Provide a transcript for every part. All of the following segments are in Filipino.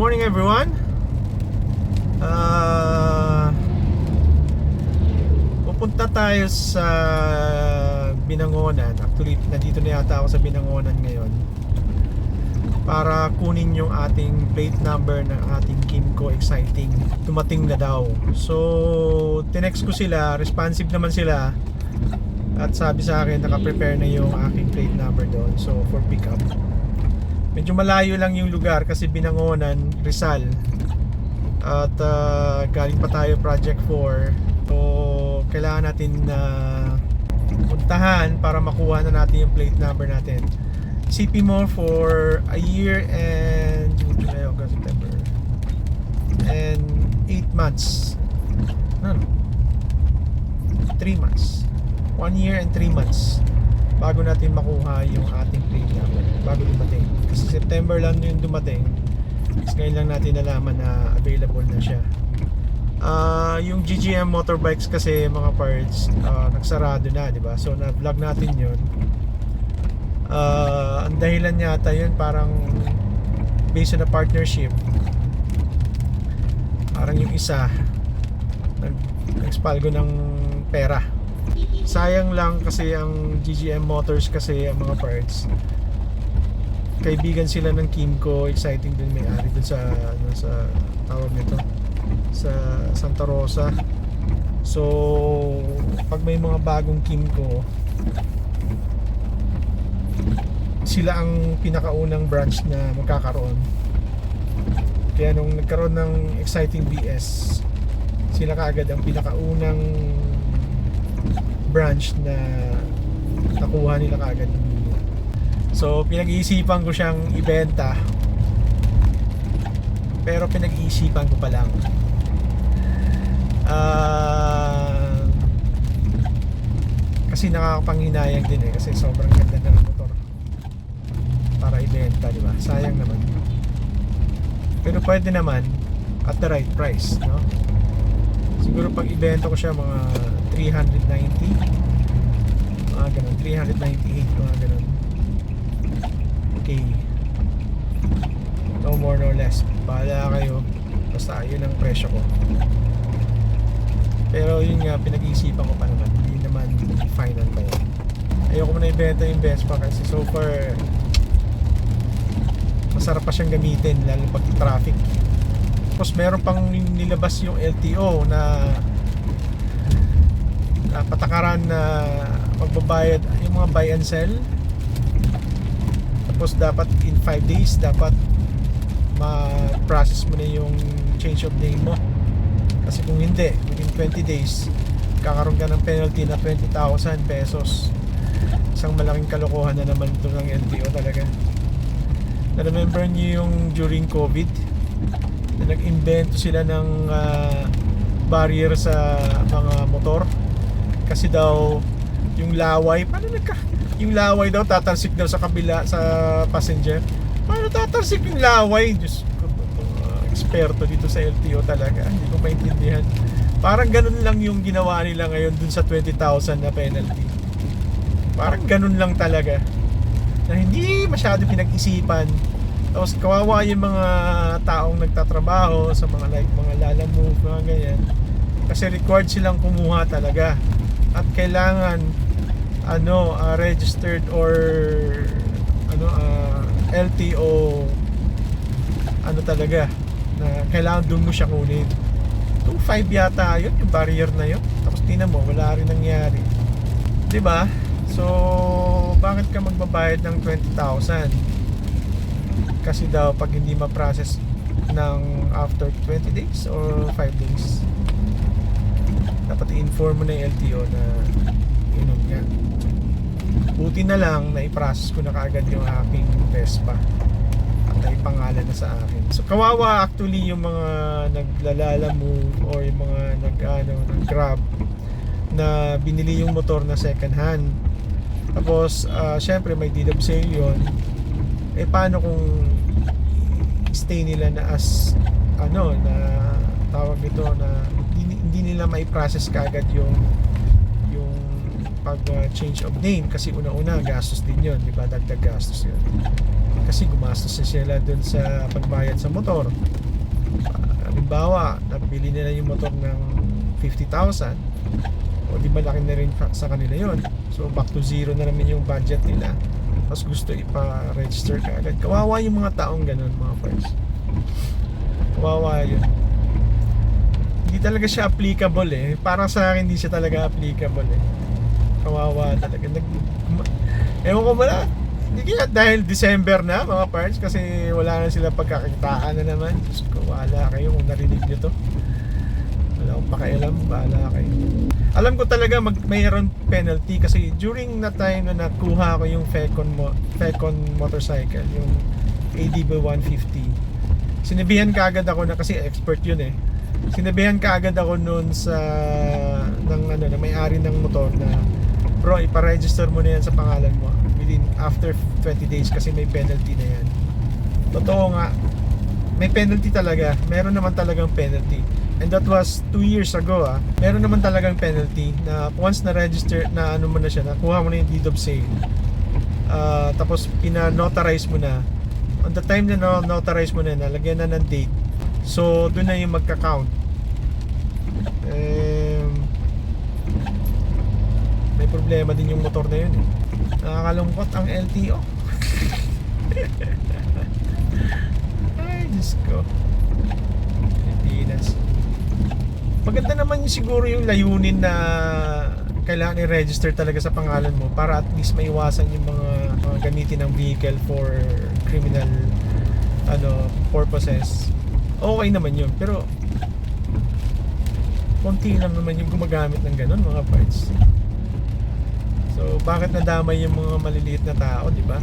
morning everyone. Uh, pupunta tayo sa Binangonan. Actually, nandito na yata ako sa Binangonan ngayon. Para kunin yung ating plate number ng ating Kimco Exciting. Tumating na daw. So, tinext ko sila. Responsive naman sila. At sabi sa akin, naka-prepare na yung aking plate number doon. So, for pickup. Medyo malayo lang yung lugar kasi Binangonan, Rizal. At uh, galing pa tayo Project 4. So, kailangan natin na puntahan para makuha na natin yung plate number natin. CP mo for a year and June, July, August, September and 8 months. No, no. 3 months. 1 year and 3 months bago natin makuha yung ating plate number bago dumating kasi September lang yung dumating. Tapos ngayon lang natin nalaman na available na siya. Ah, yung GGM motorbikes kasi mga parts ah, nagsarado na di ba? So na vlog natin yun. Ah, ang dahilan yata yun parang based on a partnership. Parang yung isa nag nag-spalgo ng pera. Sayang lang kasi ang GGM Motors kasi ang mga parts kaibigan sila ng Kimco exciting din may ari dun sa ano sa tawag nito sa Santa Rosa. So pag may mga bagong Kimco sila ang pinakaunang branch na magkakaroon. Kaya nung nagkaroon ng exciting BS sila kaagad ang pinakaunang branch na nakuha nila kaagad so pinag-iisipan ko siyang ibenta. Pero pinag-iisipan ko pa lang. Ah, kasi nakakapanghinayang din eh kasi sobrang ganda ng motor. Para ibenta di ba? Sayang naman. Pero pwede naman at the right price no? Siguro pag ibenta ko siya mga 390 mga ganun 398 mga ganun no more no less. Bahala kayo. Basta yun ang presyo ko. Pero yun nga pinag-iisipan ko pa naman. Hindi naman final pa yun. Ayoko muna ibenta yung Vespa kasi so far masarap pa siyang gamitin lalo pag traffic. Tapos meron pang nilabas yung LTO na na patakaran na magbabayad yung mga buy and sell tapos dapat in 5 days dapat ma-process mo na yung change of name mo. Kasi kung hindi within 20 days kakaroon ka ng penalty na 20,000 pesos. Isang malaking kalokohan na naman ito ng LTO talaga. Na-remember niyo yung during COVID? Na nag-invento sila ng ah, barrier sa mga motor? Kasi daw yung laway paano nagka yung laway daw tatalsik daw sa kabila sa passenger. Paano tatalsik yung laway? Diyos ko eksperto dito sa LTO talaga. Hindi ko maintindihan. Parang ganun lang yung ginawa nila ngayon dun sa 20,000 na penalty. Parang ganun lang talaga. Na hindi masyado pinag-isipan. Tapos kawawa yung mga taong nagtatrabaho sa mga like mga Lala mga ganyan. Kasi required silang kumuha talaga. At kailangan ano, ah, registered or ano ah, LTO ano talaga na kailangan doon mo siya kunin. 2.5 yata yun, yung barrier na yun. Tapos tingnan mo, wala rin nangyari. ba? So, bakit ka magbabayad ng 20,000? kasi daw pag hindi ma-process ng after 20 days or 5 days dapat i-inform mo na yung LTO na buti na lang na i-process ko na kaagad yung aking Vespa. Naipangalan na sa akin. So kawawa actually yung mga naglalala move or yung mga nag ano, nag grab na binili yung motor na second hand. Tapos ah, syempre may deed of sale yun. Eh paano kung stay nila na as ano na tawag nito na hindi, hindi nila may process kagad yung pag uh, change of name kasi una-una gastos din yun di ba? Dagdag gastos yun. Kasi gumastos na sila dun sa pagbayad sa motor. Ah, halimbawa, nabili nila yung motor ng 50,000 o di ba laki na rin sa kanila yon so back to zero na naman yung budget nila. Tapos gusto ipa-register ka agad. Kawawa yung mga taong ganun mga friends. Kawawa yun. Hindi talaga siya applicable eh. Parang sa akin hindi siya talaga applicable eh kawawa talaga. Nag, ewan ko ba na hindi dahil December na mga parents kasi wala na sila pagkakitaan na naman. Diyos ko wala kayo kung narinig nyo to. Wala akong pakialam bahala kayo. Alam ko talaga mag, mayroon penalty kasi during na time na nakuha ko yung Fecon, mo, Fecon motorcycle yung ADB 150 sinabihan ka agad ako na kasi expert yun eh sinabihan ka agad ako noon sa ng ano na may-ari ng motor na bro ipa-register mo na yan sa pangalan mo. Within after 20 days kasi may penalty na yan. Totoo nga. May penalty talaga. Meron naman talagang penalty. And that was 2 years ago ah. Meron naman talagang penalty na once na register na ano mo na siya nakuha mo na yung deed of sale. Ah, tapos pina-notarize mo na. On the time na no- notarize mo na nalagyan na ng date. So doon na yung magka-count. Um, may problema din yung motor na yun eh. Nakakalungkot ang LTO. Ay, Diyos ko. Pilipinas. Maganda naman yung siguro yung layunin na kailangan i-register talaga sa pangalan mo para at least maiwasan yung mga, mga gamitin ng vehicle for criminal ano purposes. Okay naman yun. Pero konti lang naman yung gumagamit ng ganun mga parts. So, bakit nadamay yung mga maliliit na tao, di ba?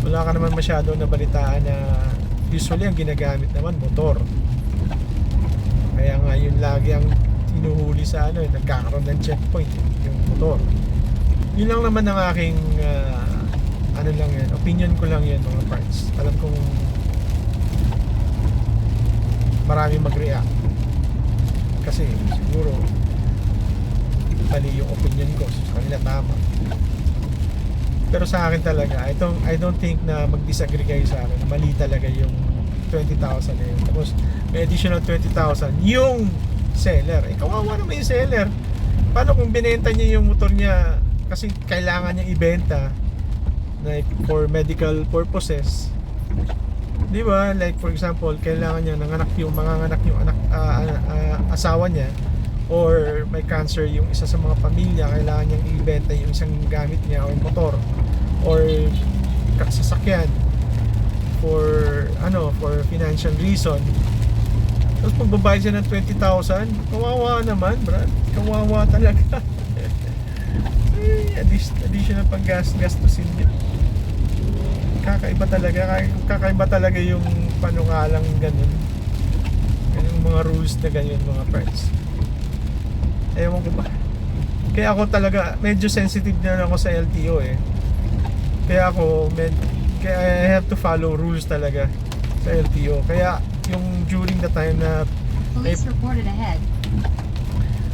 Wala ka naman masyado nabalitaan na usually ang ginagamit naman motor. Kaya nga yun lagi ang hinuhuli sa ano, eh, nagkakaroon ng checkpoint yung motor. Yun lang naman ang aking ah, ano lang yan, opinion ko lang yan mga parts. Alam kong marami mag-react. Kasi siguro mali yung opinion ko sa kanila tama. Pero sa akin talaga I don't, I don't think na mag-disagree kayo sa akin na mali talaga yung 20,000 na yun. Tapos may additional 20,000 yung seller. Eh kawawa naman yung seller. Paano kung binenta niya yung motor niya kasi kailangan niya ibenta like for medical purposes? Di ba? Like for example kailangan niya nanganak yung mga anak yung anak ah, ah, ah, asawa niya or may cancer yung isa sa mga pamilya kailangan niyang ibenta yung isang gamit niya or motor or sasakyan for ano for financial reason. Tapos magbabayad siya ng 20,000 kawawa naman brad. Kawawa talaga. Ay, addition, additional pang gas gastusin niya kakaiba talaga kaka- kakaiba talaga yung panungalang ganun. Yung mga rules na ganyan mga friends ewan ko ba. Kaya ako talaga medyo sensitive na ako sa LTO eh. Kaya ako med, kaya I have to follow rules talaga sa LTO kaya yung during the time na Police reported ahead.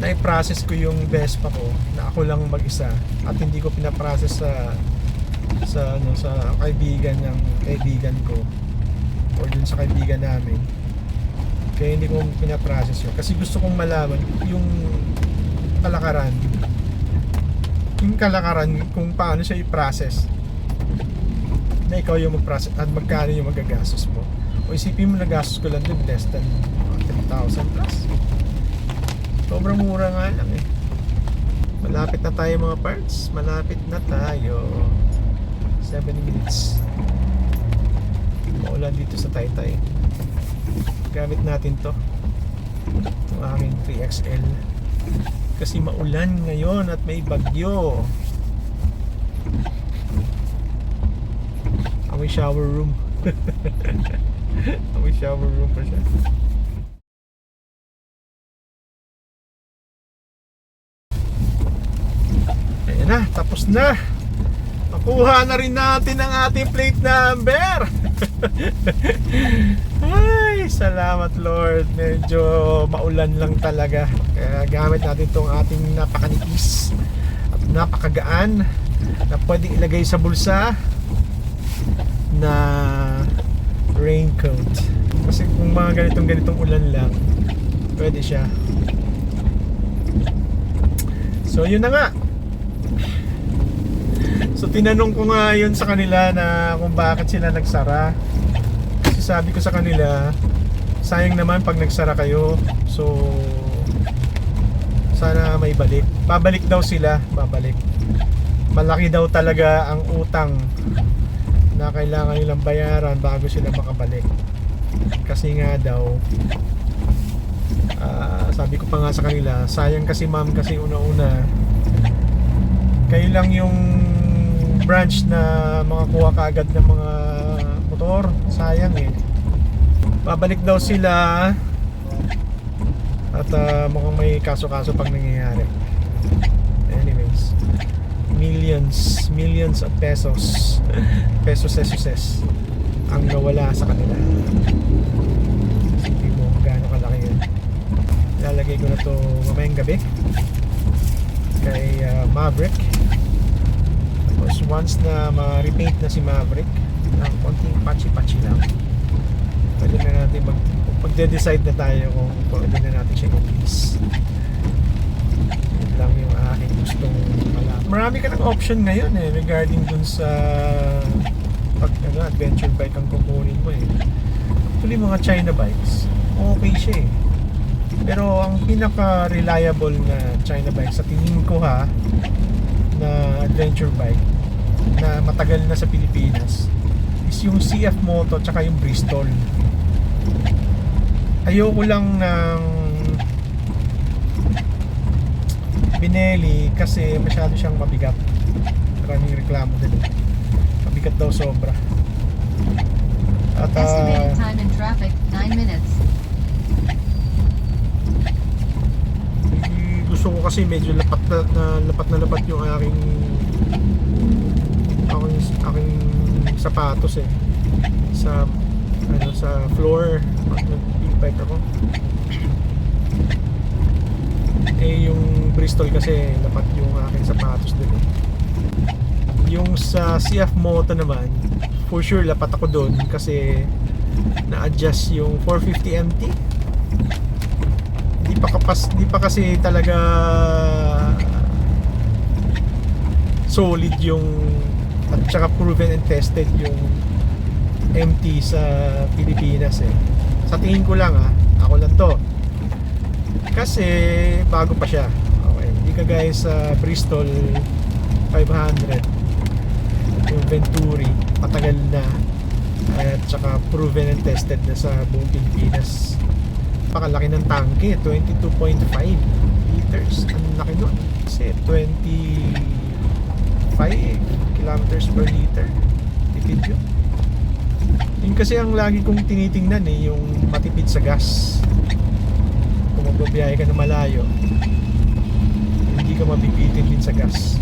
na-process ko yung Vespa ko na ako lang mag-isa at hindi ko pinaprocess sa sa ano sa kaibigan ng kaibigan ko or dun sa kaibigan namin kaya hindi ko pinaprocess yun. Kasi gusto kong malaman yung kalakaran. Yung kalakaran kung paano siya i-process. Na ikaw yung mag-process at magkano yung magagastos mo. O isipin mo na gastos ko lang din less than uh, 3,000 plus. Sobrang mura nga lang eh. Malapit na tayo mga parts. Malapit na tayo. 7 minutes. Maulan dito sa Taytay gamit natin to. Itong aking 3XL. Kasi maulan ngayon at may bagyo. Amoy shower room. Amoy shower room pa siya. Ayan na, tapos na. Nakuha na rin natin ang ating plate number. Ay, salamat Lord. Medyo maulan lang talaga. Kaya gamit natin itong ating napakanipis at napakagaan na pwedeng ilagay sa bulsa. raincoat. Kasi kung mga ganitong ganitong ulan lang, pwede siya. So yun na nga. So tinanong ko nga yun sa kanila na kung bakit sila nagsara. Kasi sabi ko sa kanila, sayang naman pag nagsara kayo. So sana may balik. Babalik daw sila, babalik. Malaki daw talaga ang utang na kailangan nilang bayaran bago sila makabalik. Kasi nga daw ah, sabi ko pa nga sa kanila, sayang kasi ma'am kasi una-una kayo lang yung branch na makakuha kaagad ng mga motor. Sayang eh. Babalik daw sila at ah, mukhang may kaso-kaso pang nangyayari. Anyways, millions, millions of pesos, pesos, pesos, ang nawala sa kanila. Sige mo, gaano kalaki yun. Lalagay ko na to mamayang gabi kay ah, Maverick. Tapos once na ma-repaint na si Maverick, ng konting patchy-patchy lang, pwede na natin mag magde-decide na tayo kung pwede na natin siya i-lease. Yun lang yung aking gustong malaman. Marami ka ng option ngayon eh regarding dun sa pag ano, adventure bike ang kukunin mo eh. Actually mga China bikes, okay siya eh. Pero ang pinaka reliable na China bike sa tingin ko ha na adventure bike na matagal na sa Pilipinas is yung CF Moto tsaka yung Bristol. Ayoko lang ng Binelli kasi masyado siyang mabigat. Maraming reklamo din. Mabigat daw sobra. At Estimated time in traffic, 9 minutes. Eh, gusto ko kasi medyo lapat na, na lapat na lapat yung aking aking, aking sapatos eh. Sa ano sa floor. Nag-bike ako. Eh yung Bristol kasi lapat yung aking sapatos din eh. Yung sa CF Moto naman for sure lapat ako doon kasi na-adjust yung 450 MT di pa kapas di pa kasi talaga solid yung at saka proven and tested yung MT sa Pilipinas eh. Sa tingin ko lang ah ako lang to. Kasi bago pa siya. Okay hindi ka guys sa Bristol 500 yung Venturi matagal na. At saka proven and tested na sa buong Pilipinas. Pakalaki ng tangke 22.5 liters. Ang laki nun. Kasi 25 kilometers per liter. Tipid yun. Yun kasi ang lagi kong tinitingnan eh yung matipid sa gas. Kung magbabiyahe ka na malayo hindi ka mabibitin din sa gas.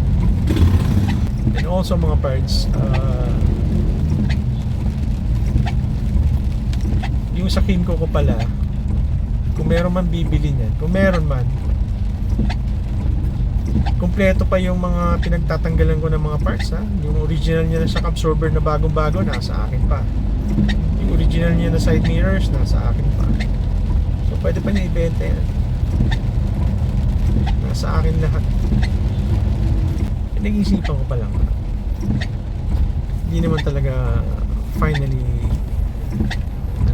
And also mga parts uh, yung sa Kimco ko pala kung meron man bibili niyan kung meron man kumpleto pa yung mga pinagtatanggalan ko ng mga parts ha? Yung original niya na shock absorber na bagong bago nasa akin pa. Yung original niya na side mirrors nasa akin pa. So pwede pa niya ibenta nasa akin lahat. Pinag-isipan ko pa lang. Hindi naman talaga finally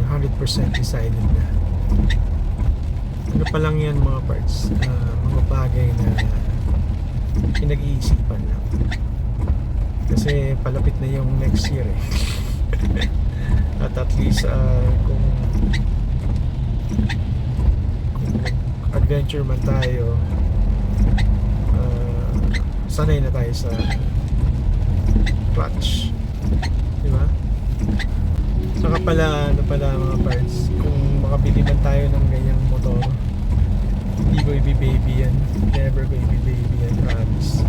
100% decided na. Ano pa lang yan mga parts ah, mga bagay na pinag-iisipan lang. Kasi palapit na yung next year eh. At at least ah, kung kung adventure man tayo ah, sanay na tayo sa clutch. Di ba? Saka pala ano pala mga parts kung makabili man tayo ng ganyang motor hindi ko i-baby yan. Never ko i-baby yan promise.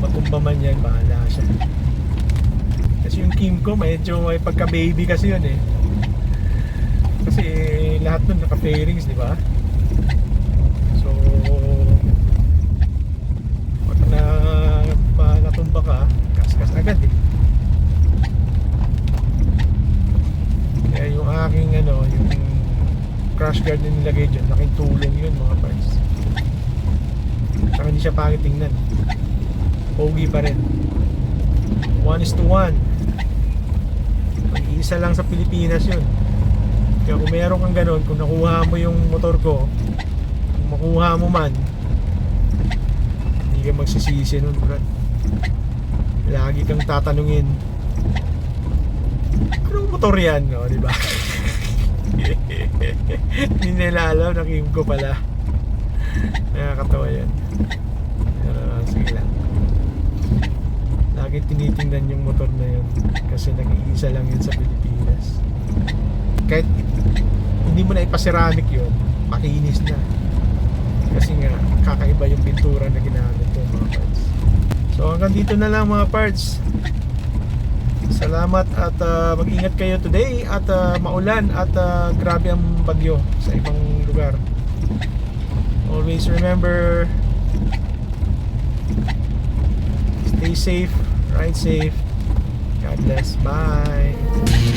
Matumba man yan bahala siya. Kasi yung Kimco medyo may pagka-baby kasi yun eh. Kasi lahat nun naka-fairings di ba? So pag na natumba ka kaskas agad eh guard na nilagay dyan. Laking tulong yun mga parts. Saka hindi siya pangit tingnan. Pogi pa rin. 1 is to 1. Mag-iisa lang sa Pilipinas yun. Kaya kung meron kang ganun, kung nakuha mo yung motor ko, kung makuha mo man, hindi ka magsisisi nun, brad. Lagi kang tatanungin, anong motor yan, no? Di ba? Hindi nila alam, nakim ko pala. Nakakatawa yan. Pero, sige lang. Lagi tinitingnan yung motor na yun kasi nag-iisa lang yun sa Pilipinas. Kahit hindi mo na ipaceramic yun, makinis na. Kasi nga, kakaiba yung pintura na ginamit ko mga parts. So hanggang dito na lang mga parts. Salamat at ah, mag-ingat kayo today at ah, maulan at ah, grabe ang bagyo sa ibang lugar. Always remember stay safe, ride safe. God bless. Bye.